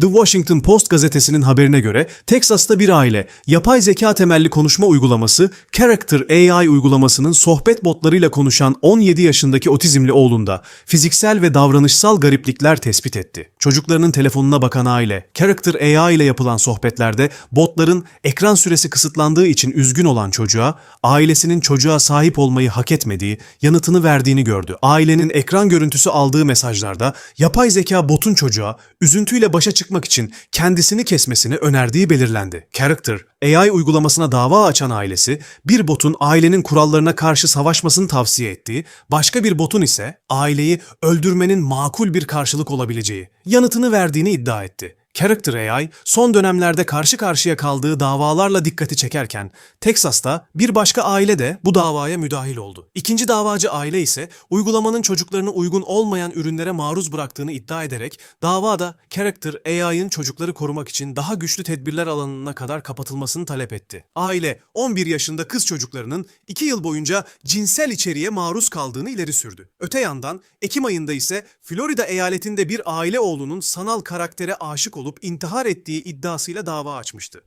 The Washington Post gazetesinin haberine göre Teksas'ta bir aile yapay zeka temelli konuşma uygulaması Character AI uygulamasının sohbet botlarıyla konuşan 17 yaşındaki otizmli oğlunda fiziksel ve davranışsal gariplikler tespit etti. Çocuklarının telefonuna bakan aile Character AI ile yapılan sohbetlerde botların ekran süresi kısıtlandığı için üzgün olan çocuğa ailesinin çocuğa sahip olmayı hak etmediği yanıtını verdiğini gördü. Ailenin ekran görüntüsü aldığı mesajlarda yapay zeka botun çocuğa üzüntüyle başa çıkmak için kendisini kesmesini önerdiği belirlendi. Character, AI uygulamasına dava açan ailesi, bir botun ailenin kurallarına karşı savaşmasını tavsiye ettiği, başka bir botun ise aileyi öldürmenin makul bir karşılık olabileceği yanıtını verdiğini iddia etti. Character AI son dönemlerde karşı karşıya kaldığı davalarla dikkati çekerken Teksas'ta bir başka aile de bu davaya müdahil oldu. İkinci davacı aile ise uygulamanın çocuklarını uygun olmayan ürünlere maruz bıraktığını iddia ederek davada Character AI'ın çocukları korumak için daha güçlü tedbirler alanına kadar kapatılmasını talep etti. Aile 11 yaşında kız çocuklarının 2 yıl boyunca cinsel içeriğe maruz kaldığını ileri sürdü. Öte yandan Ekim ayında ise Florida eyaletinde bir aile oğlunun sanal karaktere aşık olup intihar ettiği iddiasıyla dava açmıştı.